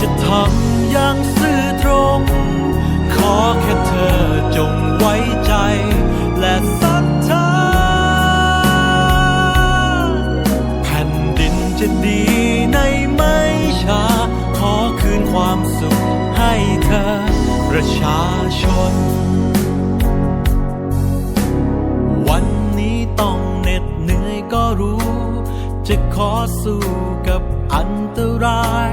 จะทำอย่างซื่อตรง ขอแค่เธอจงไว้ใจ และศรัทธาแผ่นดินจะดีในไม่ช้า ขอคืนความสุขให้เธอ ประชาชน วันนี้ต้องเหน็ดเหนื่อยก็รู้ จะขอสู้กับอันตราย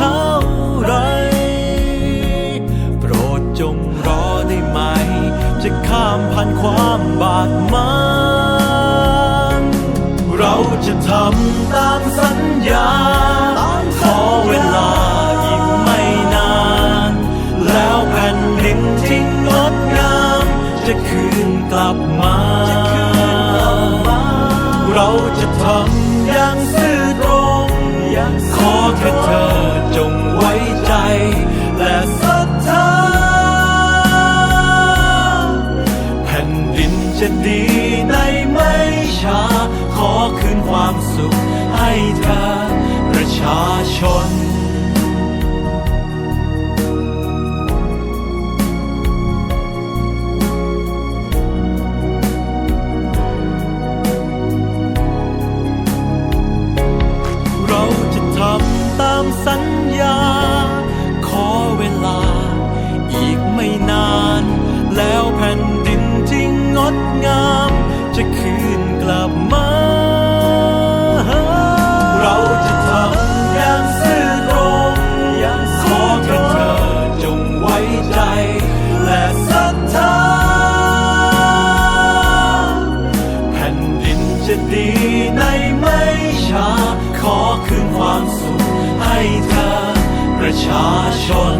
ความบาดหมางเราจะทำตามสัญญา ขอเวลาอีกไม่นาน แล้วแผ่นดินที่งดงาม จะคืนกลับมา เรา ดีในไม่ช้า ขอคืนความสุขให้เธอประชาชน จะดีในไม่ช้า ขอคืนความสุขให้เธอประชาชน